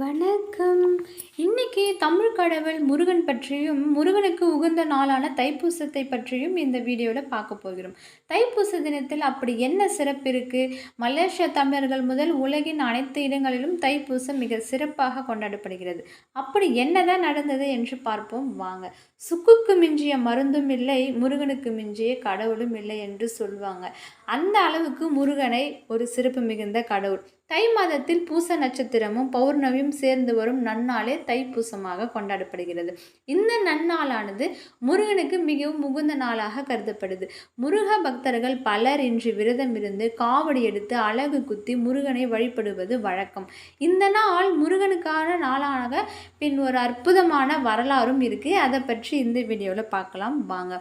வணக்கம். இன்னைக்கு தமிழ் கடவுள் முருகன் பற்றியும் முருகனுக்கு உகந்த நாளான தைப்பூசத்தை பற்றியும் இந்த வீடியோவில் பார்க்க போகிறோம். தைப்பூச தினத்தில் அப்படி என்ன சிறப்பு இருக்குது மலேசிய தமிழர்கள் முதல் உலகின் அனைத்து இடங்களிலும் தைப்பூசம் மிக சிறப்பாக கொண்டாடப்படுகிறது. அப்படி என்னதான் நடந்தது என்று பார்ப்போம். வாங்க. சுக்குக்கு மிஞ்சிய மருந்தும் இல்லை முருகனுக்கு மிஞ்சிய கடவுளும் இல்லை என்று சொல்லுவாங்க அந்த அளவுக்கு முருகனை ஒரு சிறப்பு மிகுந்த கடவுள். தை மாதத்தில் பூச நட்சத்திரமும் பௌர்ணமியும் சேர்ந்து வரும் நன்னாளே தைப்பூசமாக கொண்டாடப்படுகிறது. இந்த நன்னாளானது முருகனுக்கு மிகவும் முகுந்த நாளாக கருதப்படுது. முருக பக்தர்கள் பலர் இன்று விரதம் இருந்து காவடி எடுத்து அழகு குத்தி முருகனை வழிபடுவது வழக்கம். இந்த நாள் முருகனுக்கான நாளாக பின் ஒரு அற்புதமான வரலாறும் இருக்குது அதை பற்றி இந்த வீடியோவில் பார்க்கலாம். வாங்க.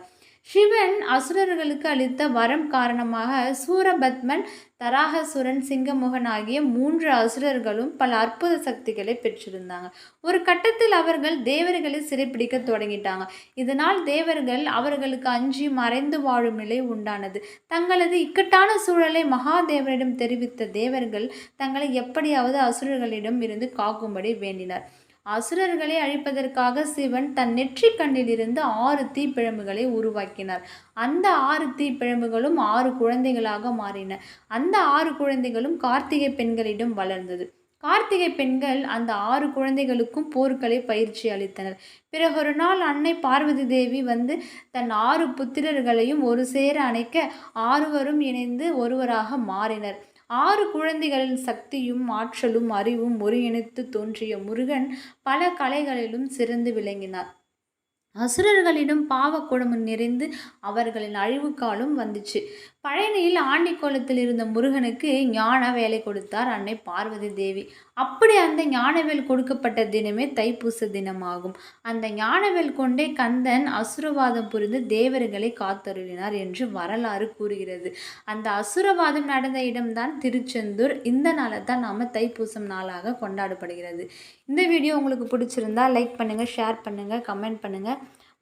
சிவன் அசுரர்களுக்கு அளித்த வரம் காரணமாக சூரபத்மன் தராகசுரன் சிங்கமுகன் ஆகிய மூன்று அசுரர்களும் பல அற்புத சக்திகளை பெற்றிருந்தாங்க. ஒரு கட்டத்தில் அவர்கள் தேவர்களை சிறைப்பிடிக்க தொடங்கிட்டாங்க. இதனால் தேவர்கள் அவர்களுக்கு அஞ்சி மறைந்து வாழும் நிலை உண்டானது. தங்களது இக்கட்டான சூழலை மகாதேவரிடம் தெரிவித்த தேவர்கள் தங்களை எப்படியாவது அசுரர்களிடம் இருந்து காக்கும்படி வேண்டினர். அசுரர்களை அழிப்பதற்காக சிவன் தன் நெற்றி கண்ணிலிருந்து ஆறு தீப்பிழம்புகளை உருவாக்கினார். அந்த ஆறு தீப்பிழம்புகளும் ஆறு குழந்தைகளாக மாறின. அந்த ஆறு குழந்தைகளும் கார்த்திகை பெண்களிடம் வளர்ந்தது. கார்த்திகை பெண்கள் அந்த ஆறு குழந்தைகளுக்கும் போர்க்களை பயிற்சி அளித்தனர். பிறகு ஒரு நாள் அன்னை பார்வதி தேவி வந்து தன் ஆறு புத்திரர்களையும் ஒரு சேர அணைக்க ஆறுவரும் இணைந்து ஒருவராக மாறினர். ஆறு குழந்தைகளின் சக்தியும் ஆற்றலும் அறிவும் ஒருங்கிணைத்து தோன்றிய முருகன் பல கலைகளிலும் சிறந்து விளங்கினார். அசுரர்களிடம் பாவக்குடமும் நிறைந்து அவர்களின் அழிவு வந்துச்சு. பழனியில் ஆண்டிக்கோலத்தில் இருந்த முருகனுக்கு ஞான வேலை கொடுத்தார் அன்னை பார்வதி தேவி. அப்படி அந்த ஞானவேல் கொடுக்கப்பட்ட தினமே தைப்பூச தினமாகும். அந்த ஞானவேல் கொண்டே கந்தன் அசுரவாதம் புரிந்து தேவர்களை காத்தருளினார் என்று வரலாறு கூறுகிறது. அந்த அசுரவாதம் நடந்த இடம்தான் திருச்செந்தூர். இந்த நாளை தான் நாம் தைப்பூசம் நாளாக கொண்டாடப்படுகிறது. இந்த வீடியோ உங்களுக்கு பிடிச்சிருந்தா லைக் பண்ணுங்கள் ஷேர் பண்ணுங்கள் கமெண்ட் பண்ணுங்கள்